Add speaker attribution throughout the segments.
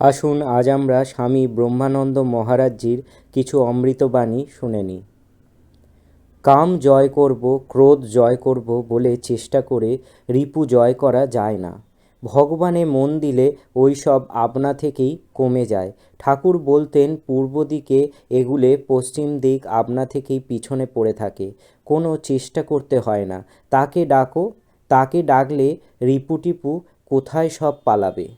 Speaker 1: আসুন আজ আমরা স্বামী ব্রহ্মানন্দ মহারাজজির কিছু অমৃতবাণী শুনে নিই। কাম জয় করব, ক্রোধ জয় করব বলে চেষ্টা করে রিপু জয় করা যায় না। ভগবানে মন দিলে ওই সব আপনা থেকেই কমে যায়। ঠাকুর বলতেন, পূর্ব দিকে এগুলে পশ্চিম দিক আপনা থেকেই পিছনে পড়ে থাকে। কোনো চেষ্টা করতে হয় না। তাকে ডাকো, তাকে ডাকলে রিপুটিপু কোথায় সব পালাবে?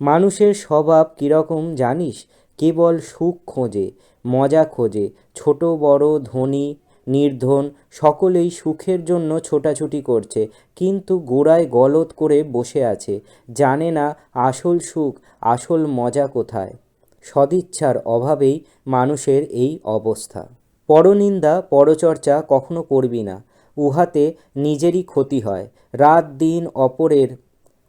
Speaker 1: মানুষের স্বভাব কীরকম জানিস? কেবল সুখ খোঁজে, মজা খোঁজে, ছোট, বড়, ধনী, নির্ধন, সকলেই সুখের জন্য ছোটাছুটি করছে, কিন্তু গোড়ায় গলদ করে বসে আছে, জানে না আসল সুখ, আসল মজা কোথায়। সদিচ্ছার অভাবেই মানুষের এই অবস্থা। পরনিন্দা, পরচর্চা কখনো করবি না, উহাতে নিজেরই ক্ষতি হয়, রাত দিন অপরের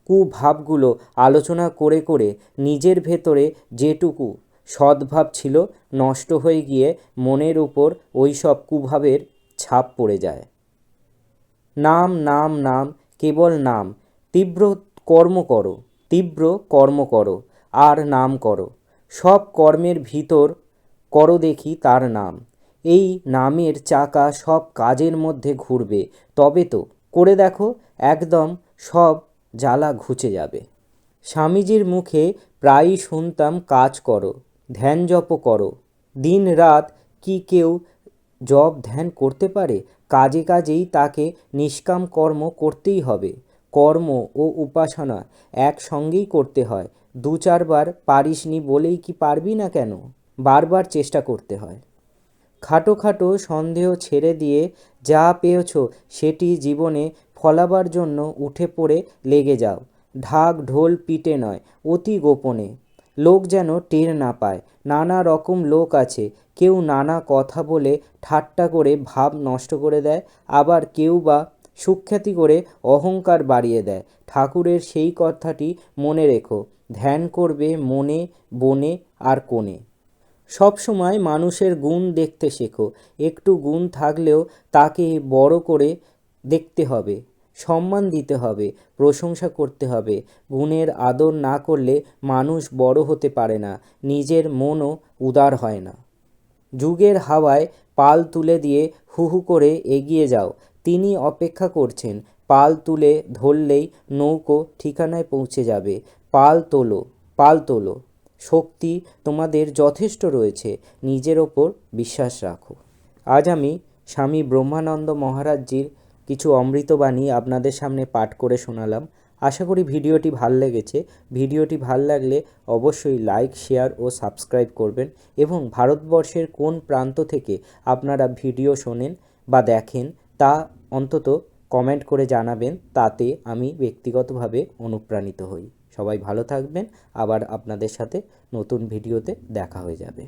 Speaker 1: কুভাবগুলো আলোচনা করে করে নিজের ভেতরে যেটুকু সদ্ভাব ছিল নষ্ট হয়ে গিয়ে মনের উপর ওই সব কুভাবের ছাপ পড়ে যায়। নাম নাম নাম, কেবল নাম, তীব্র কর্ম করো, তীব্র কর্ম করো, আর নাম করো। সব কর্মের ভিতর করো দেখি তার নাম। এই নামের চাকা সব কাজের মধ্যে ঘুরবে। তবে তো, করে দেখো, একদম সব জ্বালা ঘুচে যাবে। স্বামীজির মুখে প্রায়ই শুনতাম, কাজ করো, ধ্যান জপ করো। দিন রাত কি কেউ জপ ধ্যান করতে পারে? কাজে কাজেই তাকে নিষ্কাম কর্ম করতেই হবে। কর্ম ও উপাসনা একসঙ্গেই করতে হয়। দু চারবার পারিসনি বলেই কি পারবি না কেন? বারবার চেষ্টা করতে হয়। খাটো খাটো সন্দেহ ছেড়ে দিয়ে যা পেয়েছ সেটি জীবনে ফলাবার জন্য উঠে পড়ে লেগে যাও। ঢাক ঢোল পিটে নয়, অতি গোপনে। লোক যেন টের না পায়, নানা রকম লোক আছে। কেউ নানা কথা বলে ঠাট্টা করে ভাব নষ্ট করে দেয়, আবার কেউ বা সুখ্যাতি করে অহংকার বাড়িয়ে দেয়। ঠাকুরের সেই কথাটি মনে রেখো, ধ্যান করবে মনে, বনে আর কোণে। সবসময় মানুষের গুণ দেখতে শেখো, একটু গুণ থাকলেও তাকে বড় করে দেখতে হবে। সম্মান দিতে হবে, প্রশংসা করতে হবে। গুণের আদর না করলে মানুষ বড় হতে পারে না, নিজের মনও উদার হয় না। যুগের হাওয়ায় পাল তুলে দিয়ে হু হু করে এগিয়ে যাও। তিনি অপেক্ষা করছেন, পাল তুলে ধরলেই নৌকো ঠিকানায় পৌঁছে যাবে। পাল তোলো পাল তোলো। শক্তি তোমাদের যথেষ্ট রয়েছে, নিজের ওপর বিশ্বাস রাখো। আজ আমি স্বামী ব্রহ্মানন্দ মহারাজজির কিছু অমৃতবাণী আপনাদের সামনে পাঠ করে শোনালাম। আশা করি ভিডিওটি ভালো লেগেছে। ভিডিওটি ভালো লাগলে অবশ্যই লাইক শেয়ার ও সাবস্ক্রাইব করবেন এবং ভারতবর্ষের কোন প্রান্ত থেকে আপনারা ভিডিও শোনেন বা দেখেন তা অন্তত কমেন্ট করে জানাবেন। তাতে আমি ব্যক্তিগতভাবে অনুপ্রাণিত হই। সবাই ভালো থাকবেন। আবার আপনাদের সাথে নতুন ভিডিওতে দেখা হয়ে যাবে।